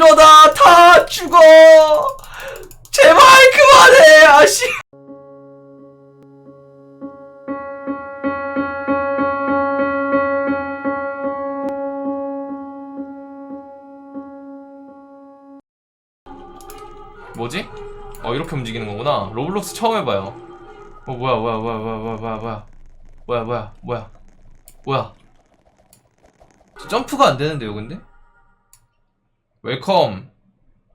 이러다 다 죽어. 제발 그만해 아씨. 뭐지? 어 이렇게 움직이는 거구나. 로블록스 처음 해봐요. 어 뭐야 뭐야 뭐야 뭐야 뭐야 뭐야 뭐야. 뭐야 뭐야 뭐야. 뭐야. 저 점프가 안 되는데요 근데? 웰컴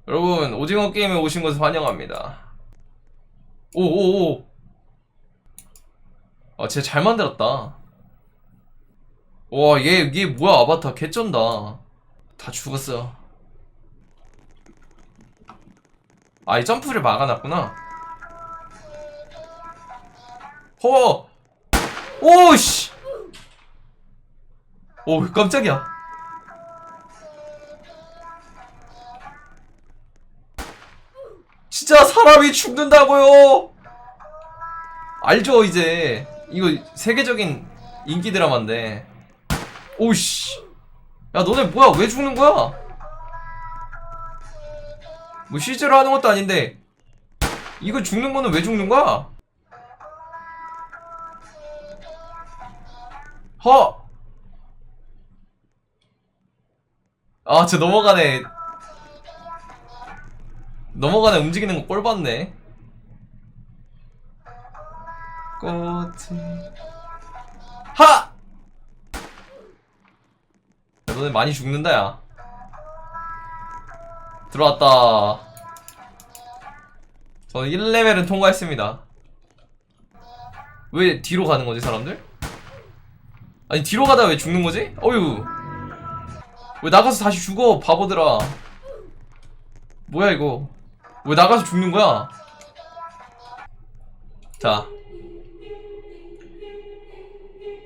여러분 오징어 게임에 오신 것을 환영합니다 오오오 아 진짜 잘 만들었다 와얘 얘 뭐야 아바타 개쩐다 다 죽었어 아, 이 점프를 막아놨구나. 허! 오씨! 오, 깜짝이야. 사람이 죽는다고요! 알죠, 이제. 이거 세계적인 인기 드라마인데. 오씨! 야, 너네 뭐야? 왜 죽는 거야? 뭐 실제로 하는 것도 아닌데 이거 죽는 거는 왜 죽는 거야? 허! 아, 저 넘어가네. 넘어가네 움직이는 거 꼴 봤네. 꽃이 하! 야, 너네 많이 죽는다, 야. 들어왔다. 저는 1레벨은 통과했습니다. 왜 뒤로 가는 거지, 사람들? 아니, 뒤로 가다 왜 죽는 거지? 어휴. 왜 나가서 다시 죽어, 바보들아. 뭐야, 이거. 왜 나가서 죽는 거야? 자.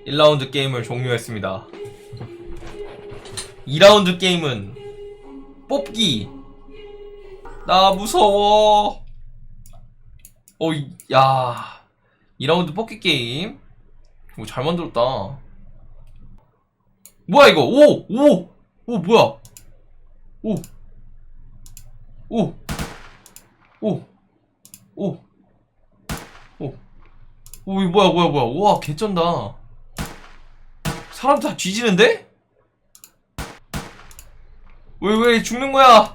1라운드 게임을 종료했습니다. 2라운드 게임은 뽑기 나 무서워. 어, 이- 야. 2라운드 뽑기 게임. 오, 잘 만들었다. 뭐야, 이거? 오! 오! 오, 뭐야? 오! 오! 오! 오! 오! 오, 이거 뭐야, 뭐야, 뭐야. 우와, 개쩐다. 사람 다 뒤지는데? 왜, 왜 죽는 거야?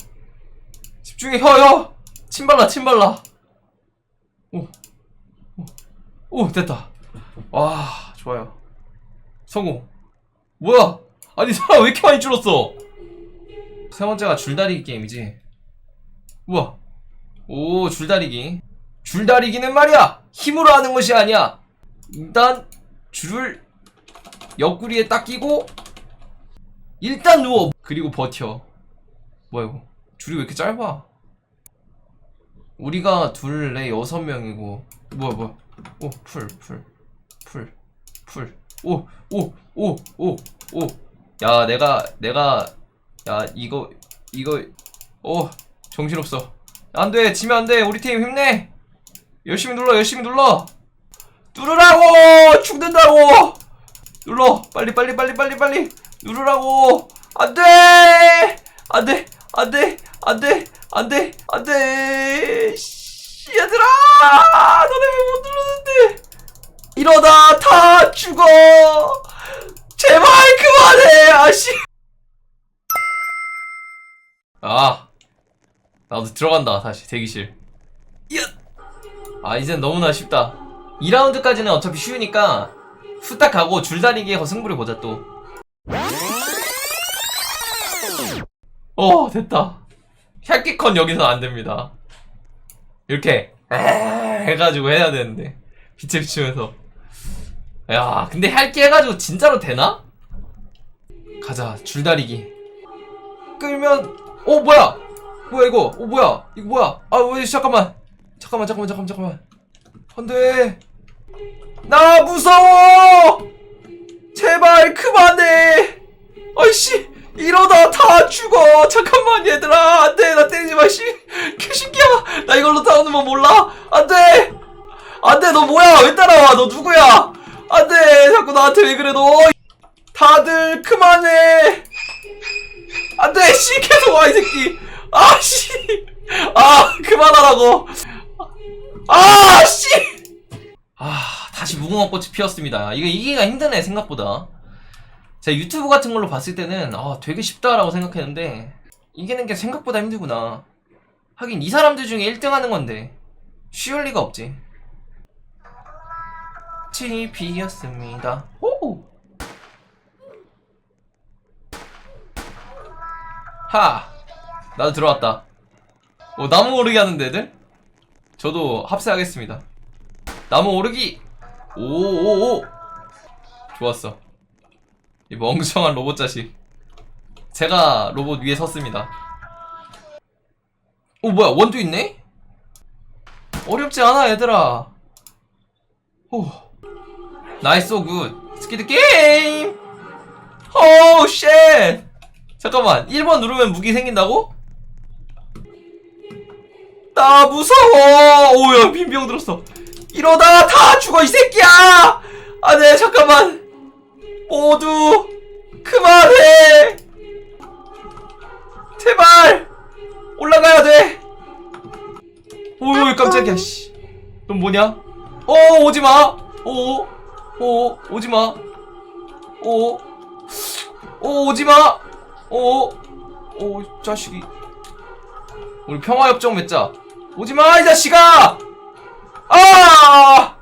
집중해, 혀, 혀! 침 발라, 침 발라. 오, 오, 오, 됐다. 와, 좋아요. 성공. 뭐야? 아니, 사람 왜 이렇게 많이 줄었어? 세 번째가 줄다리기 게임이지. 우와. 오, 줄다리기. 줄다리기는 말이야! 힘으로 하는 것이 아니야! 일단, 줄을 옆구리에 딱 끼고, 일단 누워! 그리고 버텨. 뭐야, 이거. 줄이 왜 이렇게 짧아? 우리가 둘, 넷, 여섯 명이고. 뭐야, 뭐야. 오, 풀, 풀, 풀, 풀. 오, 오, 오, 오, 오. 야, 내가, 내가, 야, 이거, 이거, 오, 정신없어. 안 돼, 지면 안 돼. 우리 팀 힘내! 열심히 눌러, 열심히 눌러! 누르라고! 죽는다고! 눌러! 빨리, 빨리, 빨리, 빨리, 빨리! 누르라고! 안 돼! 안 돼! 안 돼! 안 돼! 안 돼! 안 돼! 씨, 얘들아! 너네 왜못 누르는데? 이러다 다 죽어! 제발 그만해! 아씨! 아. 나도 들어간다, 다시, 대기실. 야! 아, 이젠 너무나 쉽다. 2라운드까지는 어차피 쉬우니까, 후딱 가고 줄다리기에 승부를 보자, 또. 어 됐다 혈기컨 여기서 안 됩니다 이렇게 에 해가지고 해야 되는데 빛을 비추면서 야 근데 핥기 해가지고 진짜로 되나? 가자 줄다리기 끌면 어 뭐야 뭐야 이거? 어 뭐야? 이거 뭐야? 아 왜 잠깐만. 잠깐만 잠깐만 잠깐만 잠깐만. 안돼. 나 무서워! 제발 그만해! 아이씨 이러다 다 죽어. 잠깐만 얘들아. 안돼. 나 때리지 마 씨. 개신기야. 나 이걸로 싸우는 거 몰라? 안돼. 안돼 너 뭐야? 왜 따라와? 너 누구야? 안돼. 자꾸 나한테 왜 그래 너? 다들 그만해. 안돼 씨. 계속 와 이 새끼 아씨! 아 그만하라고! 아씨! 아 다시 무궁화꽃이 피었습니다. 이거 이기가 힘드네 생각보다. 제가 유튜브 같은 걸로 봤을 때는 아 되게 쉽다라고 생각했는데 이기는 게 생각보다 힘들구나. 하긴 이 사람들 중에 1등 하는 건데 쉬울 리가 없지. TP였습니다. 오! 하! 나도 들어왔다. 어, 나무 오르기 하는 데들? 저도 합세하겠습니다. 나무 오르기! 오오오! 좋았어. 이 멍청한 로봇 자식. 제가 로봇 위에 섰습니다. 오, 뭐야, 원도 있네? 어렵지 않아, 얘들아. 오. 나이스, 오 굿. 스키드 게임! 오, 쉣! 잠깐만 1번 누르면 무기 생긴다고? 나 무서워. 오야 빈병 들었어. 이러다 다 죽어 이 새끼야. 안돼 잠깐만. 모두 그만해. 제발 올라가야 돼. 오이 깜짝이야 씨넌 뭐냐? 어 오지마. 오오 오지마. 오 오, 오지마! 오, 오, 자식이. 우리 평화협정 맺자. 오지마, 이 자식아! 아!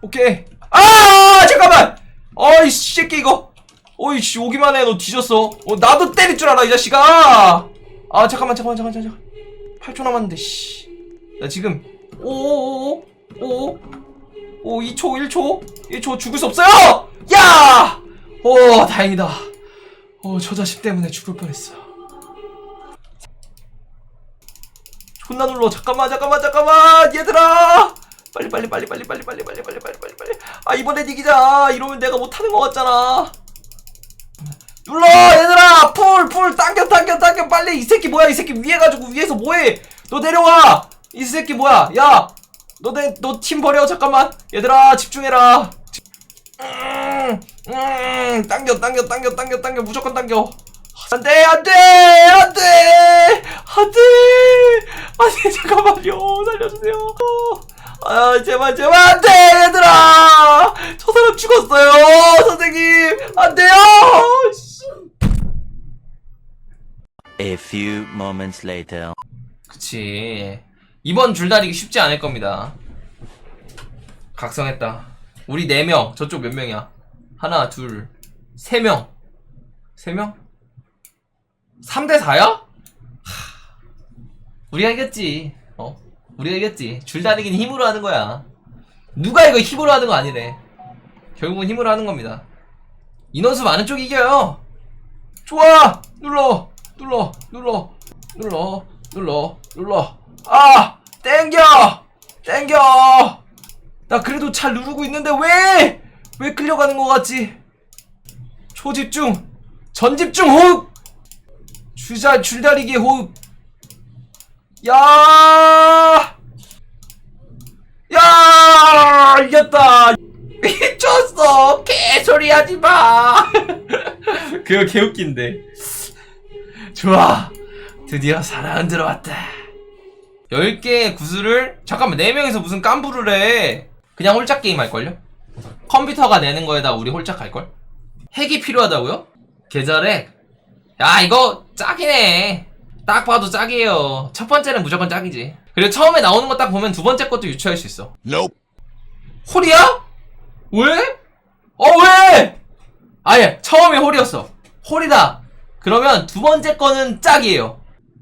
오케이. 아! 잠깐만! 어이, 새끼, 이거. 어이, 씨, 오기만 해. 너 뒤졌어. 어, 나도 때릴 줄 알아, 이 자식아! 아, 잠깐만, 잠깐만, 잠깐만, 잠깐만. 8초 남았는데, 씨. 나 지금, 오오오오, 오, 오, 2초, 1초, 1초 죽을 수 없어요! 야! 오, 다행이다. 어, 저 자식 때문에 죽을 뻔했어. 존나 눌러. 잠깐만, 잠깐만, 잠깐만, 얘들아. 빨리, 빨리, 빨리, 빨리, 빨리, 빨리, 빨리, 빨리, 빨리, 빨리, 빨리. 아, 이번엔 이기자. 이러면 내가 못하는 것 같잖아. 눌러, 얘들아. 풀, 풀, 당겨, 당겨, 당겨. 빨리. 이 새끼 뭐야? 이 새끼 위에 가지고 위에서 뭐해? 너 내려와. 이 새끼 뭐야? 야, 너 내, 너팀 버려. 잠깐만. 얘들아, 집중해라. 음, 음, 당겨, 당겨, 당겨, 당겨, 당겨, 무조건 당겨. 안 돼, 안 돼, 안 돼, 안 돼, 아니, 잠깐만요. 살려주세요. 아, 제발, 제발, 안 돼, 얘들아! 저 사람 죽었어요! 선생님! 안 돼요! 씨. A few moments later. 그치. 이번 줄다리기 쉽지 않을 겁니다. 각성했다. 우리 4명, 저쪽 몇 명이야? 하나, 둘, 세 명. 세 명? 3대 4야? 우리가 이겼지. 어? 우리가 이겼지. 줄다리기는 힘으로 하는 거야. 누가 이거 힘으로 하는 거 아니래. 결국은 힘으로 하는 겁니다. 인원수 많은 쪽이 이겨요. 좋아! 눌러! 눌러! 눌러! 눌러! 눌러! 눌러! 아! 땡겨! 땡겨! 나 그래도 잘 누르고 있는데 왜! 왜 끌려가는 것 같지? 초집중! 전집중 호흡! 주자, 줄다리기 호흡! 야! 야! 이겼다! 미쳤어! 개소리 하지 마! 그거 개웃긴데. 좋아! 드디어 사랑은 들어왔다. 10개의 구슬을, 잠깐만, 4명이서 무슨 깜부를 해. 그냥 홀짝 게임 할걸요? 컴퓨터가 내는 거에다 우리 홀짝 할걸? 핵이 필요하다고요? 계절에? 야, 이거 짝이네. 딱 봐도 짝이에요. 첫 번째는 무조건 짝이지. 그리고 처음에 나오는 거 딱 보면 두 번째 것도 유추할 수 있어. Nope. 홀이야? 왜? 어, 왜? 아예, 처음에 홀이었어. 홀이다. 그러면 두 번째 거는 짝이에요.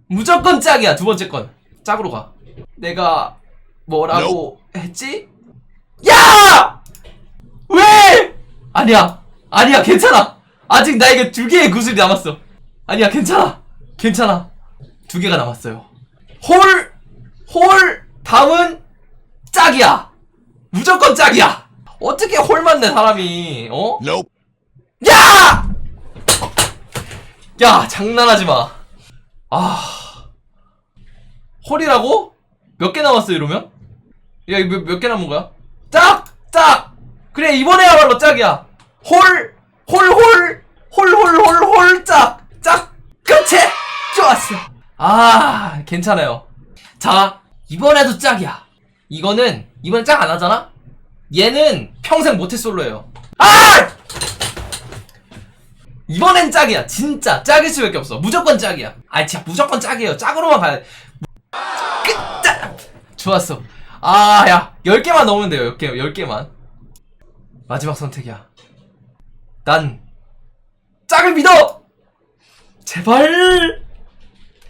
무조건 짝이야, 두 번째 건. 짝으로 가. 내가 뭐라고 했지? 야! 왜? 아니야. 아니야, 괜찮아. 아직 나에게 두 개의 구슬이 남았어. 아니야, 괜찮아. 괜찮아. 두 개가 남았어요. 홀, 홀, 다음은 짝이야. 무조건 짝이야. 어떻게 홀 맞네, 사람이. 어? Nope. 야! 야, 장난하지 마. 아. 홀이라고? 몇 개 남았어, 이러면? 야, 이거 몇개 남은 거야? 짝! 짝! 그래, 이번에야말로 짝이야. 홀! 홀, 홀! 홀, 홀, 홀, 홀, 짝! 짝! 끝이! 좋았어. 아, 괜찮아요. 자, 이번에도 짝이야. 이거는, 이번엔 짝안 하잖아? 얘는 평생 모태 솔로예요. 아! 이번엔 짝이야. 진짜. 짝일 수밖에 없어. 무조건 짝이야. 아, 진짜 무조건 짝이에요. 짝으로만 가야 돼. 끝! 좋았어. 아, 야. 10개만 넣으면 돼요. 10개, 10개만. 마지막 선택이야. 난, 짝을 믿어! 제발!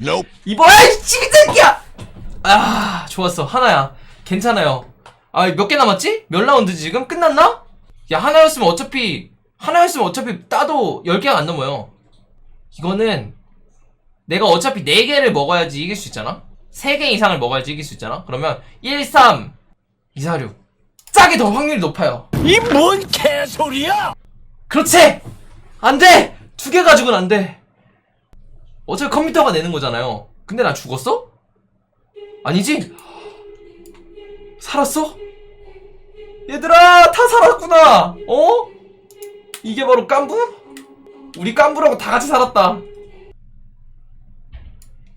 Nope. 이번에 이 새끼야! 아, 좋았어. 하나야. 괜찮아요. 아, 몇 개 남았지? 몇 라운드지 지금? 끝났나? 야, 하나였으면 어차피, 하나였으면 어차피 따도 10개가 안 넘어요. 이거는, 내가 어차피 4개를 먹어야지 이길 수 있잖아? 3개 이상을 먹어야지 이길 수 있잖아? 그러면, 1, 3, 2, 4, 6. 짝이 더 확률이 높아요. 이 뭔 개소리야! 그렇지! 안 돼! 두 개 가지고는 안 돼. 어차피 컴퓨터가 내는 거잖아요. 근데 나 죽었어? 아니지? 살았어? 얘들아, 다 살았구나! 어? 이게 바로 깐부? 우리 깐부라고 다 같이 살았다.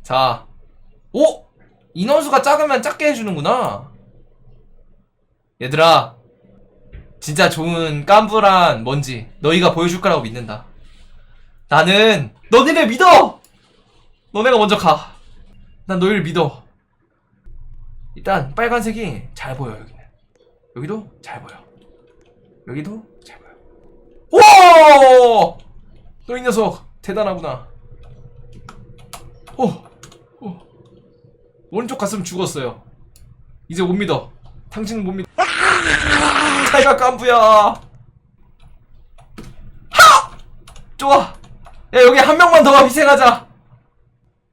자. 오! 인원수가 작으면 작게 해주는구나. 얘들아, 진짜 좋은 깐부란 뭔지 너희가 보여줄 거라고 믿는다. 나는 너희를 믿어! 너네가 먼저 가. 난 너희를 믿어. 일단 빨간색이 잘 보여 여기는. 여기도 잘 보여. 여기도 잘 보여. 오! 너 이 녀석 대단하구나. 오, 오. 오른쪽 갔으면 죽었어요. 이제 못 믿어. 당신은 못 믿어. 잘가 깐부야. 하! 좋아. 야 여기 한 명만 더 희생하자.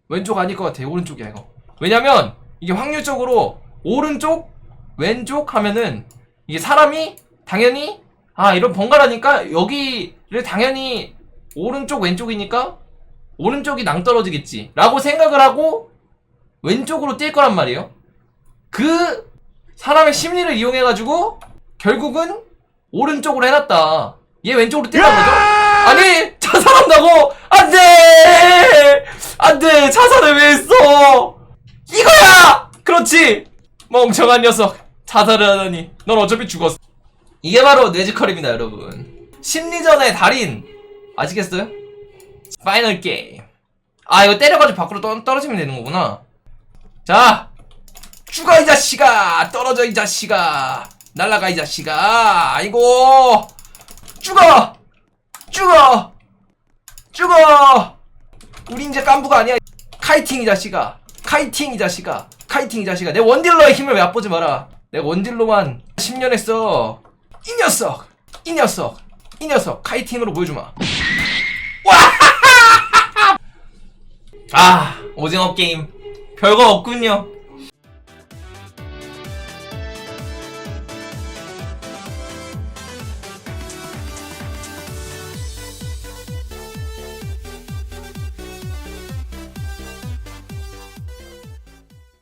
왼쪽 아닐 것 같아. 오른쪽이야 이거. 왜냐면 이게 확률적으로 오른쪽, 왼쪽 하면은 이게 사람이 당연히 아 이런 번갈아니까 여기를 당연히 오른쪽 왼쪽이니까 오른쪽이 낭떨어지겠지 라고 생각을 하고 왼쪽으로 뛸 거란 말이에요 그 사람의 심리를 이용해 가지고 결국은 오른쪽으로 해놨다 얘 왼쪽으로 뛰란 거죠? 아니 자살한다고? 안 돼! 안 돼! 자살을 왜 했어? 이거야! 그렇지! 멍청한 녀석. 자살을 하다니. 넌 어차피 죽었어. 이게 바로 뇌지컬입니다 여러분. 심리전의 달인. 아시겠어요? 파이널 게임. 아 이거 때려가지고 밖으로 떠, 떨어지면 되는 거구나. 자! 죽어 이 자식아! 떨어져 이 자식아! 날라가 이 자식아! 아이고! 죽어! 죽어 죽어! 우리 이제 깐부가 아니야. 카이팅 이 자식아. 카이팅 이 자식아. 카이팅 이 자식아. 내 원딜러의 힘을 왜 얕보지 마라. 내가 원딜러만 10년 했어. 이 녀석! 이 녀석! 이 녀석! 카이팅으로 보여주마. 와! 아 오징어 게임. 별거 없군요